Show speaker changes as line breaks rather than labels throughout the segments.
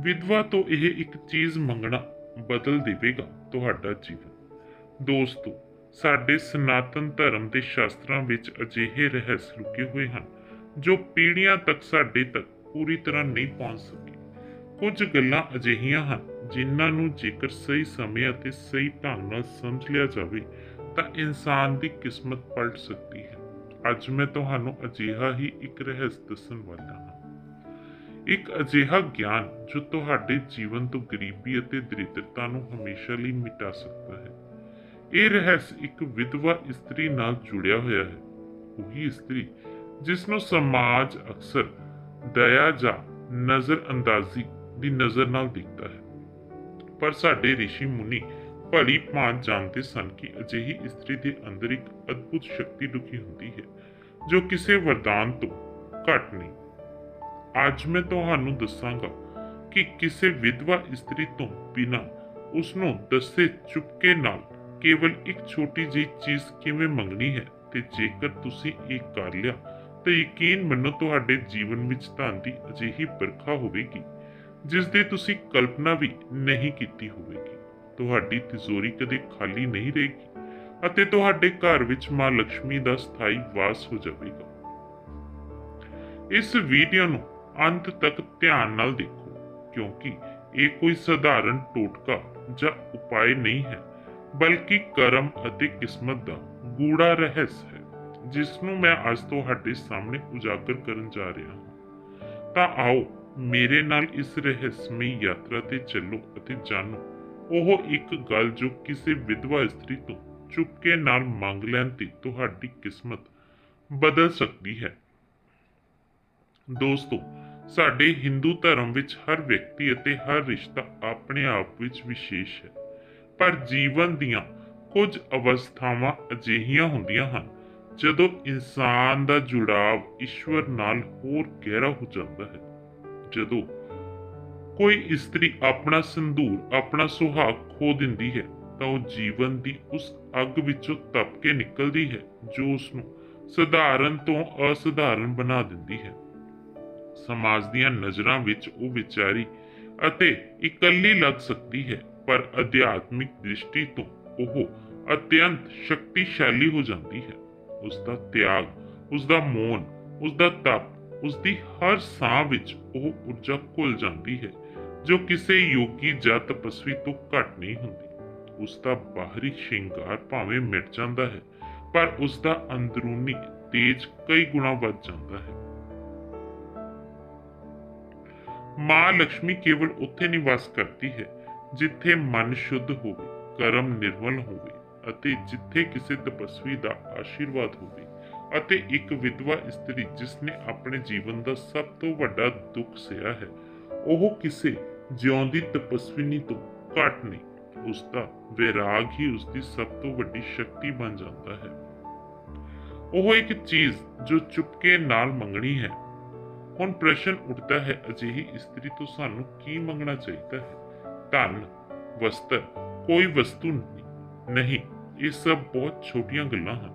ਵਿਧਵਾ ਤੋਂ ਇਹ ਇੱਕ ਚੀਜ਼ ਮੰਗਣਾ ਬਦਲ ਦੇਵੇਗਾ ਤੁਹਾਡਾ ਜੀਵਨ। ਦੋਸਤੋ, ਸਾਡੇ ਸਨਾਤਨ ਧਰਮ ਦੇ ਸ਼ਾਸਤਰਾਂ ਵਿੱਚ ਅਜਿਹੇ ਰਹੱਸ ਲੁਕੇ ਹੋਏ ਹਨ, ਜੋ ਪੀੜ੍ਹੀਆਂ ਤੱਕ ਸਾਡੇ ਤੱਕ ਪੂਰੀ ਤਰ੍ਹਾਂ ਨਹੀਂ ਪਹੁੰਚ ਸਕੇ। ਕੁਝ ਗੱਲਾਂ ਅਜਿਹੀਆਂ ਹਨ ਜਿਨ੍ਹਾਂ ਨੂੰ ਜੇਕਰ ਸਹੀ ਸਮੇਂ ਅਤੇ ਸਹੀ ਢੰਗ ਨਾਲ ਸਮਝ ਲਿਆ ਜਾਵੇ, ਤਾਂ ਇਨਸਾਨ ਦੀ ਕਿਸਮਤ ਪਲਟ ਸਕਦੀ ਹੈ। ਅੱਜ ਮੈਂ ਤੁਹਾਨੂੰ ਅਜਿਹਾ ਹੀ ਇੱਕ ਰਹੱਸ ਦੱਸਣ ਵਾਲਾ ਹਾਂ। ਇੱਕ ਅਜਿਹਾ ਗਿਆਨ ਜੋ ਤੁਹਾਡੇ ਜੀਵਨ ਤੋਂ ਗਰੀਬੀ ਅਤੇ ਦਰਿਦਰਤਾ ਨੂੰ ਹਮੇਸ਼ਾ ਲਈ ਮਿਟਾ ਸਕਦਾ ਹੈ। ਇਹ ਰਹੱਸ ਇੱਕ ਵਿਧਵਾ ਇਸਤਰੀ ਨਾਲ ਜੁੜਿਆ ਹੋਇਆ ਹੈ। ਉਹੀ ਇਸਤਰੀ ਜਿਸ ਨੂੰ ਸਮਾਜ ਅਕਸਰ ਦਇਆ ਜਾਂ ਨਜ਼ਰ ਅੰਦਾਜ਼ੀ ਦੀ ਨਜ਼ਰ ਨਾਲ ਦੇਖਦਾ ਹੈ। ਪਰ ਸਾਡੇ ઋષਿ ਮੁਨੀ ਭਲੀ ਭਾਂਤ ਜਾਣਦੇ ਸਨ ਕਿ ਅਜਿਹੀ ਇਸਤਰੀ ਦੇ ਅੰਦਰ ਇੱਕ ਅਦਭੁਤ ਸ਼ਕਤੀ ਲੁਕੀ ਹੁੰਦੀ ਹੈ, ਜੋ ਕਿਸੇ ਵਰਦਾਨ ਤੋਂ ਘੱਟ ਨਹੀਂ। ਅੱਜ ਮੈਂ ਤੁਹਾਨੂੰ ਦੱਸਾਂਗਾ ਕਿ ਕਿਸੇ ਵਿਧਵਾ ਇਸਤਰੀ ਤੋਂ ਬਿਨਾਂ ਉਸ ਨੂੰ ਦੱਸੇ ਚੁਪਕੇ ਨਾਲ ਕੇਵਲ ਇੱਕ ਛੋਟੀ ਜਿਹੀ ਚੀਜ਼ ਕਿਵੇਂ ਮੰਗਣੀ ਹੈ ਤੇ ਜੇਕਰ ਤੁਸੀਂ ਇਹ ਕਰ ਲਿਆ, ਤਾਂ ਯਕੀਨ ਮੰਨੋ ਤੁਹਾਡੇ ਜੀਵਨ ਵਿੱਚ ਧਨ ਦੀ ਅਜਿਹੀ ਬਰਖਾ ਹੋਵੇਗੀ ਜਿਸ ਦੀ ਤੁਸੀਂ ਕਲਪਨਾ ਵੀ ਨਹੀਂ ਕੀਤੀ ਹੋਵੇਗੀ। ਤੁਹਾਡੀ ਤਿਜੋਰੀ ਕਦੇ ਖਾਲੀ ਨਹੀਂ ਰਹੇਗੀ ਅਤੇ ਤੁਹਾਡੇ ਘਰ ਵਿੱਚ ਮਾਂ ਲక్ష్ਮੀ ਦਾ ਸਥਾਈ ਵਾਸ ਹੋ ਜਾਵੇਗਾ। ਇਸ ਵੀਡੀਓ ਨੂੰ ਅੰਤ ਤੱਕ ਧਿਆਨ ਨਾਲ ਦੇਖੋ, ਕਿਉਂਕਿ ਇਹ ਕੋਈ ਸਧਾਰਨ ਟੋਟਕਾ ਜਾਂ ਉਪਾਅ ਨਹੀਂ ਹੈ, ਬਲਕਿ ਕਰਮ ਅਤੇ ਕਿਸਮਤ ਦਾ ਗੂੜਾ ਰਹੱਸ ਹੈ, ਜਿਸ ਨੂੰ ਮੈਂ ਅੱਜ ਤੁਹਾਡੇ ਸਾਹਮਣੇ ਉਜਾਗਰ ਕਰਨ ਜਾ ਰਿਹਾ ਹਾਂ। ਤਾਂ ਆਓ, ਮੇਰੇ ਨਾਲ ਇਸ ਰਹੱਸਮਈ ਯਾਤਰਾ ਤੇ ਚੱਲੋ ਅਤੇ ਜਾਣੋ, ਉਹ ਇੱਕ ਗੱਲ ਜੋ ਕਿਸੇ ਵਿਧਵਾ ਇਸਤਰੀ ਤੋਂ ਚੁਪਕੇ ਨਾਲ ਮੰਗ ਲੈਣ ਤੇ ਤੁਹਾਡੀ ਕਿਸਮਤ ਬਦਲ ਸਕਦੀ ਹੈ। ਦੋਸਤੋ ਸਾਡੇ ਹਿੰਦੂ ਧਰਮ ਵਿੱਚ ਹਰ ਵਿਅਕਤੀ ਅਤੇ ਹਰ ਰਿਸ਼ਤਾ ਆਪਣੇ ਆਪ ਵਿੱਚ ਵਿਸ਼ੇਸ਼ ਹੈ। ਪਰ ਜੀਵਨ ਦੀਆਂ ਕੁਝ ਅਵਸਥਾਵਾਂ ਅਜਿਹੀਆਂ ਹੁੰਦੀਆਂ ਹਨ, ਜਦੋਂ ਇਨਸਾਨ ਦਾ ਜੁੜਾਵ ਈਸ਼ਵਰ ਨਾਲ ਹੋਰ ਗਹਿਰਾ ਹੋ ਜਾਂਦਾ ਹੈ। ਜਦੋਂ ਕੋਈ ਇਸਤਰੀ ਆਪਣਾ ਸੰਧੂਰ ਆਪਣਾ ਸੁਹਾਗ ਖੋ ਦਿੰਦੀ ਹੈ, ਤਾਂ ਉਹ ਜੀਵਨ ਦੀ ਉਸ ਅੱਗ ਵਿੱਚੋਂ ਤਪ ਕੇ ਨਿਕਲਦੀ ਹੈ, ਜੋ ਉਸ ਨੂੰ ਸਧਾਰਨ ਤੋਂ ਅਸਧਾਰਨ ਬਣਾ ਦਿੰਦੀ ਹੈ। ਸਮਾਜ ਦੀਆਂ ਨਜ਼ਰਾਂ ਵਿੱਚ ਉਹ ਵਿਚਾਰੀ ਅਤੇ ਇਕੱਲੀ ਲੱਗ ਸਕਦੀ ਹੈ, ਪਰ ਅਧਿਆਤਮਿਕ ਦ੍ਰਿਸ਼ਟੀ ਤੋਂ ਉਹ ਅਤਿਅੰਤ ਸ਼ਕਤੀਸ਼ਾਲੀ ਹੋ ਜਾਂਦੀ ਹੈ। ਉਸ ਦਾ ਤਿਆਗ ਉਸ ਦਾ ਮੌਨ ਉਸ ਦਾ ਤਪ ਉਸ ਦੀ ਹਰ ਸਾਹ ਵਿੱਚ ਉਹ ਊਰਜਾ ਘੁਲ ਜਾਂਦੀ ਹੈ, ਜੋ ਕਿਸੇ ਯੋਗੀ ਜਾਂ ਤਪਸਵੀ ਤੋਂ ਘੱਟ ਨਹੀਂ ਹੁੰਦੀ। ਉਸ ਦਾ ਬਾਹਰੀ ਸ਼ਿੰਗਾਰ ਭਾਵੇਂ ਮਿਟ ਜਾਂਦਾ ਹੈ, ਪਰ ਉਸ ਦਾ ਅੰਦਰੂਨੀ ਤੇਜ ਕਈ ਗੁਣਾ ਵੱਧ ਜਾਂਦਾ ਹੈ। ਮਾਂ ਲక్ష్ਮੀ ਕੇਵਲ ਉੱਥੇ ਨਿਵਾਸ ਕਰਦੀ ਹੈ, ਜਿੱਥੇ ਮਨ ਸ਼ੁੱਧ ਹੋਵੇ, ਕਰਮ ਨਿਰਮਲ ਹੋਵੇ ਅਤੇ ਜਿੱਥੇ ਕਿਸੇ ਤਪਸਵੀ ਦਾ ਆਸ਼ੀਰਵਾਦ ਹੋਵੇ ਅਤੇ ਇੱਕ ਵਿਧਵਾ ਇਸਤਰੀ ਜਿਸ ਨੇ ਆਪਣੇ ਜੀਵਨ ਦਾ ਸਭ ਤੋਂ ਵੱਡਾ ਦੁੱਖ ਸਹਿਆ ਹੈ, ਉਹ ਕਿਸੇ ਜਿਉਂਦੀ ਤਪਸਵਿਨੀ ਤੋਂ ਘੱਟ ਨਹੀਂ, ਉਸ ਦਾ ਵਿਰਾਗ ਹੀ ਉਸ ਦੀ ਸਭ ਤੋਂ ਵੱਡੀ ਸ਼ਕਤੀ ਬਣ ਜਾਂਦਾ ਹੈ। ਉਹ ਇੱਕ ਚੀਜ਼ ਜੋ ਚੁਪਕੇ ਨਾਲ ਮੰਗਣੀ ਹੈ ਹੁਣ ਪ੍ਰਸ਼ਨ ਉੱਠਦਾ ਹੈ ਅਜਿਹੀ ਇਸਤਰੀ ਤੋਂ ਸਾਨੂੰ ਕੀ ਮੰਗਣਾ ਚਾਹੀਦਾ ਹੈ? ਧਨ, ਵਸਤਰ, ਕੋਈ ਵਸਤੂ ਨਹੀਂ। ਇਹ ਸਭ ਬਹੁਤ ਛੋਟੀਆਂ ਗੱਲਾਂ ਹਨ।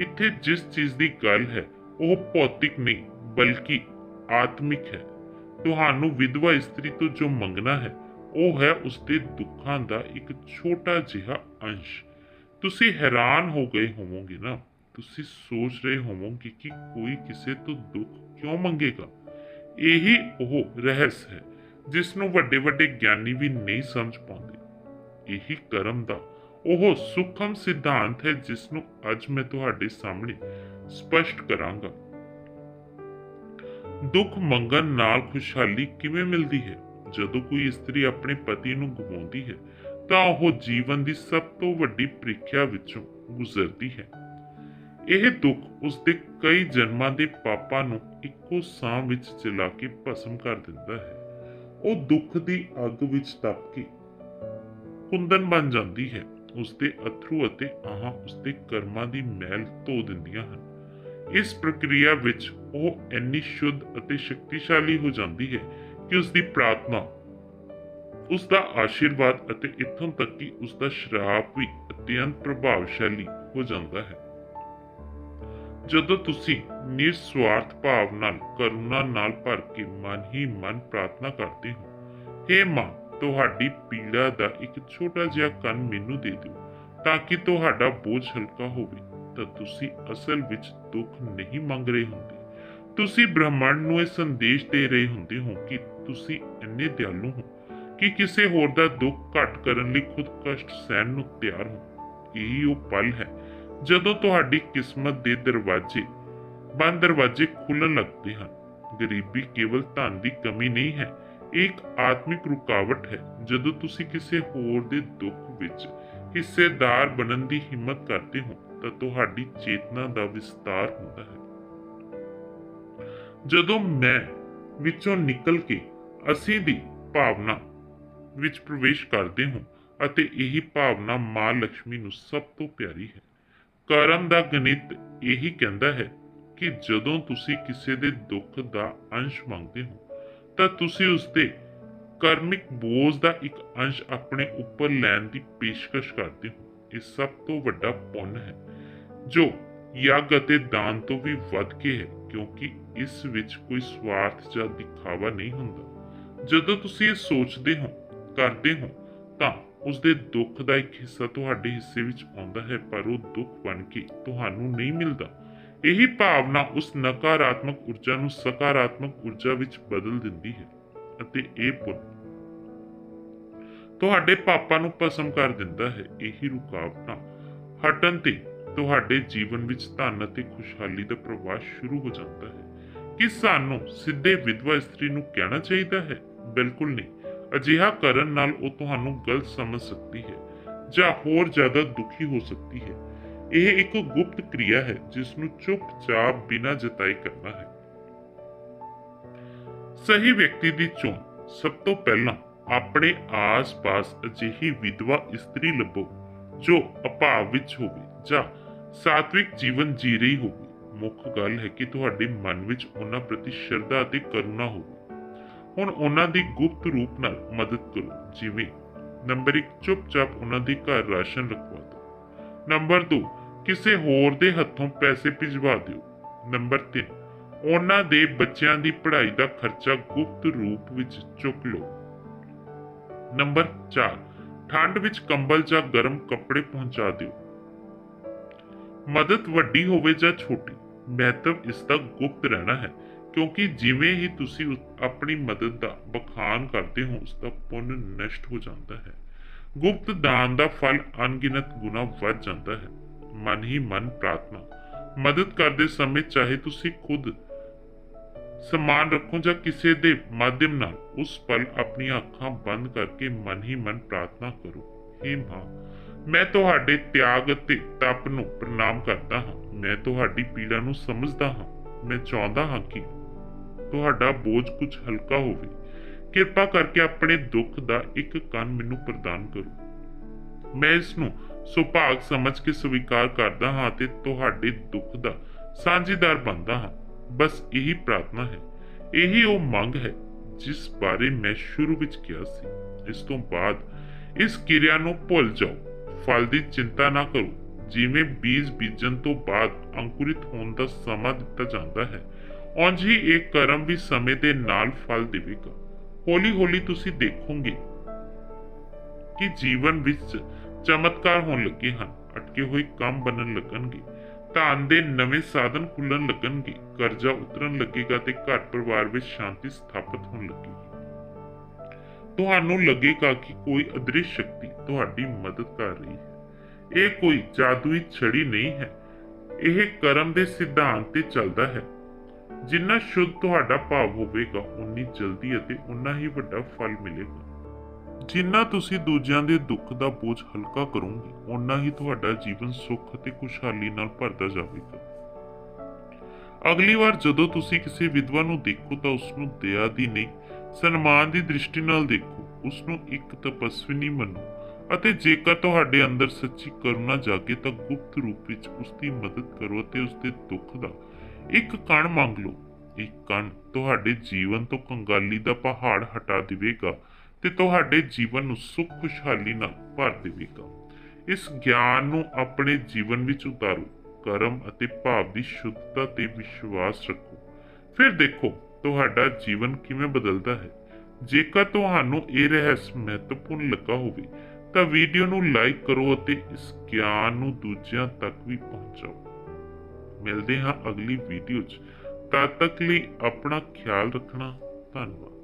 ਇੱਥੇ ਜਿਸ ਚੀਜ਼ ਦੀ ਗੱਲ ਹੈ, ਉਹ ਭੌਤਿਕ ਨਹੀਂ, ਬਲਕਿ ਆਤਮਿਕ ਹੈ। ਤੁਹਾਨੂੰ ਵਿਧਵਾ ਇਸਤਰੀ ਤੋਂ ਜੋ ਮੰਗਣਾ ਹੈ, ਉਹ ਹੈ ਉਸਦੇ ਦੁੱਖਾਂ ਦਾ ਇੱਕ ਛੋਟਾ ਜਿਹਾ ਅੰਸ਼। ਤੁਸੀਂ ਹੈਰਾਨ ਹੋ ਗਏ ਹੋਵੋਗੇ ਨਾ। ਤੁਸੀਂ ਸੋਚ ਰਹੇ ਹੋਵੋਗੇ ਕਿ ਕੋਈ ਕਿਸੇ ਤੋਂ ਦੁੱਖ ਕਿਉਂ ਮੰਗੇਗਾ? ਇਹੀ ਉਹ ਰਹੱਸ ਹੈ ਜਿਸ ਨੂੰ ਵੱਡੇ ਵੱਡੇ ਗਿਆਨੀ ਵੀ ਨਹੀਂ ਸਮਝ ਪਾਉਂਦੇ। ਇਹੀ ਕਰਮ ਦਾ ਉਹ ਸੂਖਮ ਸਿਧਾਂਤ ਹੈ ਜਿਸ ਨੂੰ ਅੱਜ ਮੈਂ ਤੁਹਾਡੇ ਸਾਹਮਣੇ ਸਪਸ਼ਟ ਕਰਾਂਗਾ। ਦੁੱਖ ਮੰਗਣ ਨਾਲ ਖੁਸ਼ਹਾਲੀ ਕਿਵੇਂ ਮਿਲਦੀ ਹੈ? ਜਦੋਂ ਕੋਈ ਇਸਤਰੀ ਆਪਣੇ ਪਤੀ ਨੂੰ ਗਵਾਉਂਦੀ ਹੈ, ਤਾਂ ਉਹ ਜੀਵਨ ਦੀ ਸਭ ਤੋਂ ਵੱਡੀ ਪ੍ਰੀਖਿਆ ਵਿੱਚੋਂ ਗੁਜ਼ਰਦੀ ਹੈ। ਇਹ ਦੁੱਖ ਉਸ ਦੇ ਕਈ ਜਨਮਾਂ ਦੇ ਪਾਪਾਂ ਨੂੰ ਇੱਕੋ ਸਾਹ ਵਿੱਚ ਜਲਾ ਕੇ ਭਸਮ ਕਰ ਦਿੰਦਾ ਹੈ। ਉਹ ਦੁੱਖ ਦੀ ਅੱਗ ਵਿੱਚ ਤਪ ਕੇ ਕੁੰਦਨ ਬਣ ਜਾਂਦੀ ਹੈ। ਉਸ ਦੇ ਅਥਰੂ ਅਤੇ ਆਹਾਂ ਉਸ ਦੇ ਕਰਮਾਂ ਦੀ ਮੈਲ ਧੋ ਦਿੰਦੀਆਂ ਹਨ। ਇਸ ਪ੍ਰਕਿਰਿਆ ਵਿੱਚ ਉਹ ਇੰਨੀ ਸ਼ੁੱਧ ਅਤੇ ਸ਼ਕਤੀਸ਼ਾਲੀ ਹੋ ਜਾਂਦੀ ਹੈ ਕਿ ਉਸ ਦੀ ਪ੍ਰਾਰਥਨਾ ਉਸ ਦਾ ਆਸ਼ੀਰਵਾਦ ਅਤੇ ਇਥੋਂ ਤੱਕ ਕਿ ਉਸ ਦਾ ਸ਼ਰਾਪ ਵੀ ਅਤਿਅੰਤ ਪ੍ਰਭਾਵਸ਼ਾਲੀ ਹੋ ਜਾਂਦਾ ਹੈ। ਜਦੋਂ ਤੁਸੀਂ ਨਿਰਸਵਾਰਥ ਭਾਵ ਨਾਲ, ਕਰੁਣਾ ਨਾਲ ਭਰ ਕੇ ਮਨ ਹੀ ਮਨ ਪ੍ਰਾਰਥਨਾ ਕਰਦੇ ਹੋ, ਹੇ ਮਾਂ, ਤੁਹਾਡੀ ਪੀੜਾ ਦਾ ਇੱਕ ਛੋਟਾ ਜਿਹਾ ਕਣ ਮੈਨੂੰ ਦੇ ਦਿਓ, ਤਾਂ ਕਿ ਤੁਹਾਡਾ ਬੋਝ ਹਲਕਾ ਹੋਵੇ, ਤਾਂ ਤੁਸੀਂ ਅਸਲ ਵਿੱਚ ਦੁੱਖ ਨਹੀਂ ਮੰਗ ਰਹੇ ਹੁੰਦੇ। ਤੁਸੀਂ ਬ੍ਰਹਮੰਡ ਨੂੰ ਇਹ ਸੰਦੇਸ਼ ਦੇ ਰਹੇ ਹੁੰਦੇ ਹੋ ਕਿ ਤੁਸੀਂ ਇੰਨੇ ਦਿਆਲੂ ਹੋ ਕਿ ਕਿਸੇ ਹੋਰ ਦਾ ਦੁੱਖ ਘਟ ਕਰਨ ਲਈ ਖੁਦ ਕਸ਼ਟ ਸਹਿਣ ਨੂੰ ਤਿਆਰ ਹੋ। ਇਹੀ ਉਹ ਪਲ ਹੈ ਜਦੋਂ ਤੁਹਾਡੀ ਕਿਸਮਤ ਦੇ ਦਰਵਾਜ਼ੇ ਬੰਦ ਦਰਵਾਜ਼ੇ ਖੁੱਲਣ ਲੱਗਦੇ ਹਨ, ਗਰੀਬੀ ਕੇਵਲ ਧਨ ਦੀ ਕਮੀ ਨਹੀਂ ਹੈ, ਇਹ ਇੱਕ ਆਤਮਿਕ ਰੁਕਾਵਟ ਹੈ। ਜਦੋਂ ਤੁਸੀਂ ਕਿਸੇ ਹੋਰ ਦੇ ਦੁੱਖ ਵਿੱਚ ਹਿੱਸੇਦਾਰ ਬਣਨ ਦੀ ਹਿੰਮਤ ਕਰਦੇ ਹੋ, ਤਾਂ ਤੁਹਾਡੀ ਚੇਤਨਾ ਦਾ ਵਿਸਤਾਰ ਹੁੰਦਾ ਹੈ। ਜਦੋਂ ਮੈਂ ਵਿੱਚੋਂ ਨਿਕਲ ਕੇ ਅਸੀਂ ਦੀ ਭਾਵਨਾ ਵਿੱਚ ਪ੍ਰਵੇਸ਼ ਕਰਦੇ ਹਾਂ, ਅਤੇ ਇਹੀ ਭਾਵਨਾ ਮਾਂ ਲక్ష్ਮੀ ਨੂੰ ਸਭ ਤੋਂ ਪਿਆਰੀ ਹੈ। ਕਰਮ ਦਾ ਗਣਿਤ ਇਹੀ ਕਹਿੰਦਾ ਹੈ ਕਿ ਜਦੋਂ ਤੁਸੀਂ ਕਿਸੇ ਦੇ ਦੁੱਖ ਦਾ ਅੰਸ਼ ਮੰਗਦੇ ਹੋ, ਤਾਂ ਤੁਸੀਂ ਉਸ ਦੇ ਕਰਮਿਕ ਬੋਝ ਦਾ ਇੱਕ ਅੰਸ਼ ਆਪਣੇ ਉੱਪਰ ਲੈਣ ਦੀ ਪੇਸ਼ਕਸ਼ ਕਰਦੇ ਹੋ। ਇਹ ਸਭ ਤੋਂ ਵੱਡਾ ਪੁੰਨ ਹੈ, ਜੋ ਯੱਗ ਅਤੇ ਦਾਨ ਤੋਂ ਵੀ ਵੱਧ ਕੇ ਹੈ, ਕਿਉਂਕਿ ਇਸ ਵਿੱਚ ਕੋਈ ਸਵਾਰਥ ਜਾਂ ਦਿਖਾਵਾ ਨਹੀਂ ਹੁੰਦਾ। ਜਦੋਂ ਤੁਸੀਂ ਇਹ ਸੋਚਦੇ ਹੋ, ਕਰਦੇ ਹੋ, ਤਾਂ ਉਸ ਦੇ ਦੁੱਖ ਦਾ ਇੱਕ ਹਿੱਸਾ ਤੁਹਾਡੇ ਹਿੱਸੇ ਵਿੱਚ ਆਉਂਦਾ ਹੈ, ਪਰ ਉਹ ਦੁੱਖ ਬਣ ਕੇ ਤੁਹਾਨੂੰ ਨਹੀਂ ਮਿਲਦਾ। ਇਹੀ ਭਾਵਨਾ ਉਸ ਨਕਾਰਾਤਮਕ ਊਰਜਾ ਨੂੰ ਸਕਾਰਾਤਮਕ ਊਰਜਾ ਵਿੱਚ ਬਦਲ ਦਿੰਦੀ ਹੈ ਅਤੇ ਇਹ ਪੁੰਨ ਤੁਹਾਡੇ ਪਾਪਾਂ ਨੂੰ ਭਸਮ ਕਰ ਦਿੰਦਾ ਹੈ। ਇਹੀ ਰੁਕਾਵਟਾਂ ਹਟਣ ਤੇ ਤੁਹਾਡੇ ਜੀਵਨ ਵਿੱਚ ਧਨ ਅਤੇ ਖੁਸ਼ਹਾਲੀ ਦਾ ਪ੍ਰਵਾਹ ਸ਼ੁਰੂ ਹੋ ਜਾਂਦਾ ਹੈ। ਕਿ ਸਾਨੂੰ ਸਿੱਧੇ ਵਿਧਵਾ ਇਸਤਰੀ ਨੂੰ ਕਹਿਣਾ ਚਾਹੀਦਾ ਹੈ? ਬਿਲਕੁਲ ਨਹੀਂ। ਅਜਿਹਾ ਕਰਨ ਨਾਲ ਉਹ ਤੁਹਾਨੂੰ ਗਲਤ ਸਮਝ ਸਕਦੀ ਹੈ ਜਾਂ ਹੋਰ ਜ਼ਿਆਦਾ ਦੁਖੀ ਹੋ ਸਕਦੀ ਹੈ। ਇਹ ਇੱਕ ਗੁਪਤ ਕਿਰਿਆ ਹੈ, ਜਿਸ ਨੂੰ ਚੁੱਪਚਾਪ ਬਿਨਾਂ ਜਤਾਈ ਕਰਨਾ ਹੈ। ਸਹੀ ਵਿਅਕਤੀ ਦੀ ਚੋਣ। ਸਭ ਤੋਂ ਪਹਿਲਾਂ ਆਪਣੇ ਆਸ-ਪਾਸ ਅਜਿਹੀ ਵਿਧਵਾ ਇਸਤਰੀ ਲੱਭੋ, ਜੋ ਅਭਾਵ ਵਿੱਚ ਹੋਵੇ ਜਾਂ ਸਾਤਵਿਕ ਜੀਵਨ ਜੀ ਰਹੀ ਹੋਵੇ। ਮੁੱਖ ਗੱਲ ਹੈ ਕਿ ਤੁਹਾਡੇ ਮਨ ਵਿੱਚ ਉਹਨਾਂ ਪ੍ਰਤੀ ਸ਼ਰਧਾ ਅਤੇ ਕਰੁਣਾ ਹੋਵੇ। ਹੁਣ ਉਹਨਾਂ ਦੀ ਗੁਪਤ ਰੂਪ ਨਾਲ ਮਦਦ ਕਰੋ। ਜਿਵੇਂ, ਨੰਬਰ 1 ਚੁੱਪਚਾਪ ਉਹਨਾਂ ਦੇ ਘਰ ਰਾਸ਼ਨ ਰਖਵਾ ਦਿਓ। ਨੰਬਰ 2 ਕਿਸੇ ਹੋਰ ਦੇ ਹੱਥੋਂ ਪੈਸੇ ਭਿਜਵਾ ਦਿਓ। ਨੰਬਰ 3 ਉਹਨਾਂ ਦੇ ਬੱਚਿਆਂ ਦੀ ਪੜ੍ਹਾਈ ਦਾ ਖਰਚਾ ਗੁਪਤ ਰੂਪ ਵਿੱਚ ਚੁੱਕ ਲਓ। ਨੰਬਰ 4 ਠੰਡ ਵਿੱਚ ਕੰਬਲ ਜਾਂ ਗਰਮ ਕੱਪੜੇ ਪਹੁੰਚਾ ਦਿਓ। ਮਦਦ ਵੱਡੀ ਹੋਵੇ ਜਾਂ ਛੋਟੀ, ਮਹੱਤਵ ਇਸ ਦਾ ਗੁਪਤ ਰਹਿਣਾ ਹੈ। ਕਿਉਂਕਿ ਜਿਵੇਂ ਹੀ ਤੁਸੀਂ ਆਪਣੀ ਮਦਦ ਦਾ ਬਖਾਨ ਕਰਦੇ ਹੋ ਉਸ ਦਾ ਪੁੰਨ ਨਸ਼ਟ ਹੋ ਜਾਂਦਾ ਹੈ। ਗੁਪਤ ਦਾਨ ਦਾ ਫਲ ਅਣਗਿਣਤ ਗੁਣਾ ਵੱਧ ਜਾਂਦਾ ਹੈ। ਮਨ ਹੀ ਮਨ ਪ੍ਰਾਰਥਨਾ। ਮਦਦ ਕਰਦੇ ਸਮੇਂ ਚਾਹੇ ਤੁਸੀਂ ਖੁਦ ਸਮਾਨ ਰੱਖੋ ਜਾਂ ਕਿਸੇ ਦੇ ਮਾਧਿਅਮ ਨਾਲ, ਉਸ ਪਲ ਆਪਣੀਆਂ ਅੱਖਾਂ ਬੰਦ ਕਰਕੇ ਮਨ ਹੀ ਮਨ ਪ੍ਰਾਰਥਨਾ ਕਰੋ। हे ਮਾਂ, ਮੈਂ ਤੁਹਾਡੇ ਤਿਆਗ ਅਤੇ ਤਪ ਨੂੰ ਪ੍ਰਣਾਮ ਕਰਦਾ ਹਾਂ। ਮੈਂ ਤੁਹਾਡੀ ਪੀੜਾ ਨੂੰ ਸਮਝਦਾ ਹਾਂ। ਮੈਂ ਚਾਹੁੰਦਾ ਹਾਂ ਕਿ ਤੁਹਾਡਾ ਬੋਝ ਕੁਝ ਹਲਕਾ ਹੋਵੇ। ਕਿਰਪਾ ਕਰਕੇ ਆਪਣੇ ਦੁੱਖ ਦਾ ਇੱਕ ਕੰਨ ਮੈਨੂੰ ਪ੍ਰਦਾਨ ਕਰੋ। ਮੈਂ ਇਸ ਨੂੰ ਸੁਭਾਗ ਸਮਝ ਕੇ ਸਵੀਕਾਰ ਕਰਦਾ ਹਾਂ ਤੇ ਤੁਹਾਡੇ ਦੁੱਖ ਦਾ ਸਾਂਝੇਦਾਰ ਬਣਦਾ ਹਾਂ। ਬਸ ਇਹੀ ਪ੍ਰਾਰਥਨਾ ਹੈ। ਇਹੀ ਉਹ ਮੰਗ ਹੈ ਜਿਸ ਬਾਰੇ ਮੈਂ ਸ਼ੁਰੂ ਵਿੱਚ ਕਿਹਾ ਸੀ। ਇਸ ਤੋਂ ਬਾਅਦ ਇਸ ਕਿਰਿਆ ਨੂੰ ਭੁੱਲ ਜਾਓ। ਫਲ ਦੀ ਚਿੰਤਾ ਨਾ ਕਰੋ। ਜਿਵੇਂ ਬੀਜ ਬੀਜਣ ਤੋਂ ਬਾਅਦ ਅੰਕੁਰਿਤ ਹੋਣ ਦਾ ਸਮਾਂ ਦਿੱਤਾ ਜਾਂਦਾ ਹੈ ਉਂਝ ਹੀ ਇਹ ਕਰਮ ਵੀ ਸਮੇਂ ਦੇ ਨਾਲ ਫਲ ਦੇਵੇਗਾ। ਹੌਲੀ-ਹੌਲੀ ਤੁਸੀਂ ਦੇਖੋਗੇ ਕਿ ਜੀਵਨ ਵਿੱਚ ਚਮਤਕਾਰ ਹੋਣ ਲੱਗੇ ਹਨ। ਅਟਕੇ ਹੋਏ ਕੰਮ ਬਣਨ ਲੱਗਣਗੇ। ਧਨ ਦੇ ਨਵੇਂ ਸਾਧਨ ਖੁੱਲਣ ਲੱਗਣਗੇ। ਕਰਜ਼ਾ ਉਤਰਨ ਲੱਗੇਗਾ ਤੇ ਘਰ ਪਰਿਵਾਰ ਵਿੱਚ ਸ਼ਾਂਤੀ ਸਥਾਪਿਤ ਹੋਣ ਲੱਗੇਗੀ। ਤੁਹਾਨੂੰ ਲੱਗੇਗਾ ਕਿ ਕੋਈ ਅਦ੍ਰਿਸ਼ ਸ਼ਕਤੀ ਤੁਹਾਡੀ ਮਦਦ ਕਰ ਰਹੀ ਹੈ। ਇਹ ਕੋਈ ਜਾਦੂਈ ਛੜੀ ਨਹੀਂ ਹੈ। ਇਹ ਕਰਮ ਦੇ ਸਿਧਾਂਤ ਤੇ ਚੱਲਦਾ ਹੈ। ਜਿੰਨਾ ਸ਼ੁੱਧ ਤੁਹਾਡਾ ਭਾਵ ਹੋਵੇਗਾ, ਉਨੀ ਜਲਦੀ ਅਤੇ ਉਨਾ ਹੀ ਵੱਡਾ ਫਲ ਮਿਲੇਗਾ। ਜਿੰਨਾ ਤੁਸੀਂ ਦੂਜਿਆਂ ਦੇ ਦੁੱਖ ਦਾ ਬੋਝ ਹਲਕਾ ਕਰੋਗੇ ਉਨਾ ਹੀ ਤੁਹਾਡਾ ਜੀਵਨ ਸੁੱਖ ਅਤੇ ਖੁਸ਼ਹਾਲੀ ਨਾਲ ਭਰਦਾ ਜਾਵੇਗਾ। ਅਗਲੀ ਵਾਰ ਜਦੋਂ ਤੁਸੀਂ ਕਿਸੇ ਵਿਧਵਾ ਨੂੰ ਦੇਖੋ ਤਾਂ ਉਸ ਨੂੰ ਦਇਆ ਦੀ ਨਹੀਂ, ਸਨਮਾਨ ਦੀ ਦ੍ਰਿਸ਼ਟੀ ਨਾਲ ਦੇਖੋ। ਉਸ ਨੂੰ ਇੱਕ ਤਪਸਵੀਨੀ ਮੰਨੋ ਅਤੇ ਜੇਕਰ ਤੁਹਾਡੇ ਅੰਦਰ ਸੱਚੀ ਕਰੁਣਾ ਜਾਗੇ ਤਾਂ ਗੁਪਤ ਰੂਪ ਵਿੱਚ ਉਸ ਦੀ ਮਦਦ ਕਰੋ ਅਤੇ ਉਸ ਦੇ ਦੁੱਖ ਦਾ ਇੱਕ ਕਣ ਮੰਗ ਲਓ। ਇਹ ਕਣ, ਤੁਹਾਡੇ ਜੀਵਨ ਤੋਂ ਕੰਗਾਲੀ ਦਾ ਪਹਾੜ ਹਟਾ ਦੇਵੇਗਾ ਤੇ ਤੁਹਾਡੇ ਜੀਵਨ ਨੂੰ ਸੁੱਖ ਖੁਸ਼ਹਾਲੀ ਨਾਲ ਭਰ ਦੇਵੇਗਾ। ਇਸ ਗਿਆਨ ਨੂੰ ਆਪਣੇ ਜੀਵਨ ਵਿੱਚ ਉਤਾਰੋ। ਕਰਮ ਅਤੇ ਭਾਵ ਦੀ ਸ਼ੁੱਧਤਾ ਤੇ ਵਿਸ਼ਵਾਸ ਰੱਖੋ। ਫਿਰ ਦੇਖੋ, ਤੁਹਾਡਾ ਜੀਵਨ ਕਿਵੇਂ ਬਦਲਦਾ ਹੈ। ਜੇਕਰ ਤੁਹਾਨੂੰ ਇਹ ਰਹੱਸ ਮਹੱਤਵਪੂਰਨ ਲੱਗਾ ਹੋਵੇ, ਤਾਂ ਵੀਡੀਓ ਨੂੰ ਲਾਈਕ ਕਰੋ ਅਤੇ ਇਸ ਗਿਆਨ ਨੂੰ ਦੂਜਿਆਂ ਤੱਕ ਵੀ ਪਹੁੰਚਾਓ। ਮਿਲਦੇ ਹਾਂ ਅਗਲੀ ਵੀਡੀਓ 'ਚ। ਤਦ ਤੱਕ ਲਈ ਆਪਣਾ ਖਿਆਲ ਰੱਖਣਾ। ਧੰਨਵਾਦ।